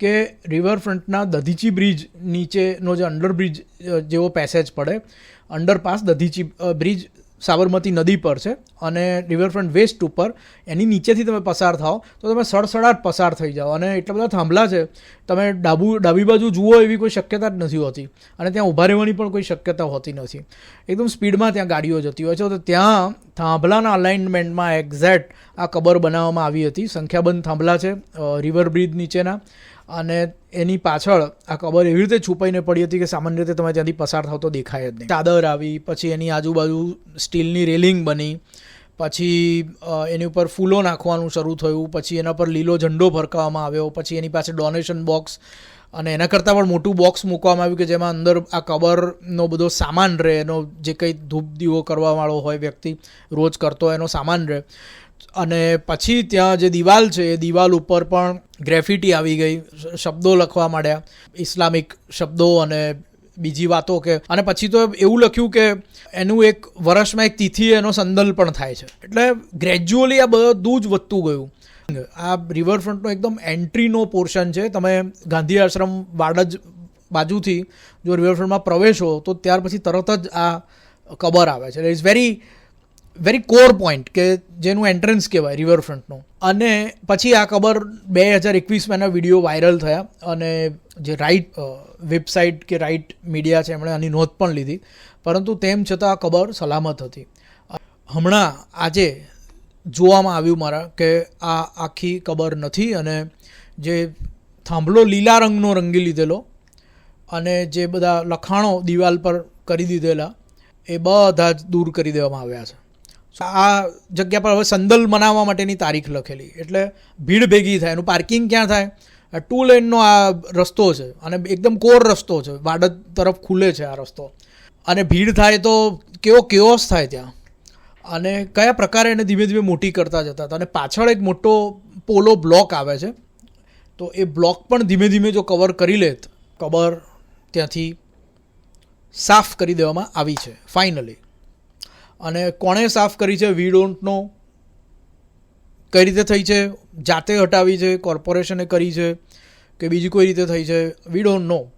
કે રિવરફ્રન્ટના દધીચી બ્રિજ નીચેનો જે અંડરબ્રિજ જેવો પેસેજ પડે અંડરપાસ દધીચી બ્રિજ સાબરમતી નદી પર છે અને રિવરફ્રન્ટ વેસ્ટ ઉપર, એની નીચેથી તમે પસાર થાઓ, તો તમે સડસડાટ પસાર થઈ જાઓ. અને એટલા બધા થાંભલા છે, તમે ડાબુ, ડાબી બાજુ જુઓ એવી કોઈ શક્યતા જ નથી હોતી. અને ત્યાં ઊભા રહેવાની પણ કોઈ શક્યતા હોતી નથી. એકદમ સ્પીડમાં ત્યાં ગાડીઓ જતી હોય છે. તો ત્યાં થાંભલાના અલાઇનમેન્ટમાં એક્ઝેક્ટ આ કબર બનાવવામાં આવી હતી. સંખ્યાબંધ થાંભલા છે રિવર બ્રિજ નીચેના. અને એની પાછળ આ કબર એવી રીતે છુપાઈને પડી હતી કે સામાન્ય રીતે તમે ત્યાંથી પસાર થાવ તો દેખાય જ નહીં. ચાદર આવી, પછી એની આજુબાજુ સ્ટીલની રેલિંગ બની, પછી એની ઉપર ફૂલો નાખવાનું શરૂ થયું, પછી એના પર લીલો ઝંડો ફરકાવવામાં આવ્યો, પછી એની પાસે ડોનેશન બોક્સ અને એના કરતાં પણ મોટું બોક્સ મૂકવામાં આવ્યું કે જેમાં અંદર આ કબરનો બધો સામાન રહે, એનો જે કંઈ ધૂપ દીવો કરવાવાળો હોય વ્યક્તિ રોજ કરતો હોય એનો સામાન રહે. અને પછી ત્યાં જે દિવાલ છે, એ દિવાલ ઉપર પણ ગ્રેફિટી આવી ગઈ શબ્દો લખવા માંડ્યા. ઇસ્લામિક શબ્દો અને બીજી વાતો કે, અને પછી તો એવું લખ્યું કે એનું એક વર્ષમાં એક તિથિ એનો સંદલ પણ થાય છે. એટલે ગ્રેજ્યુઅલી આ બધું જ વધતું ગયું. આ રિવરફ્રન્ટનો એકદમ એન્ટ્રીનો પોર્શન છે. તમે ગાંધી આશ્રમ વાડજ બાજુથી જો રિવરફ્રન્ટમાં પ્રવેશો, તો ત્યાર પછી તરત જ આ કબર આવે છે. It's very very core point કે જેનું એન્ટ્રન્સ કહેવાય રિવરફ્રન્ટનું અને પછી આ કબર બે હજાર એકવીસમાં એના વીડિયો વાયરલ થયા અને જે રાઇટ વેબસાઇટ કે રાઇટ મીડિયા છે, એમણે આની નોંધ પણ લીધી. પરંતુ તેમ છતાં આ કબર સલામત હતી. હમણાં આજે જોવામાં આવ્યું મારા કે આ આખી કબર નથી અને જે થાંભલો લીલા રંગનો રંગી લીધેલો અને જે બધા લખાણો દિવાલ પર કરી દીધેલા, એ બધા જ દૂર કરી દેવામાં આવ્યા છે. આ જગ્યા પર હવે સંદલ મનાવવા માટેની તારીખ લખેલી. એટલે ભીડ ભેગી થાય, એનું પાર્કિંગ ક્યાં થાય? ટુ લેનનો આ રસ્તો છે, અને એકદમ કોર રસ્તો છે વાડદ તરફ ખુલે છે આ રસ્તો. અને ભીડ થાય તો કેવો કેઓસ થાય ત્યાં. અને કયા પ્રકારે એને ધીમે ધીમે મોટી કરતા જતા હતા. અને પાછળ એક મોટો પોલો બ્લોક આવે છે. તો એ બ્લોક પણ ધીમે ધીમે જો કવર કરી લેત, કબર ત્યાંથી સાફ કરી દેવામાં આવી છે, ફાઇનલી. અને કોણે સાફ કરી છે? વી ડોન્ટ નો કઈ રીતે થઈ છે? જાતે હટાવી છે? કોર્પોરેશને કરી છે? કે બીજી કોઈ રીતે થઈ છે? We don't know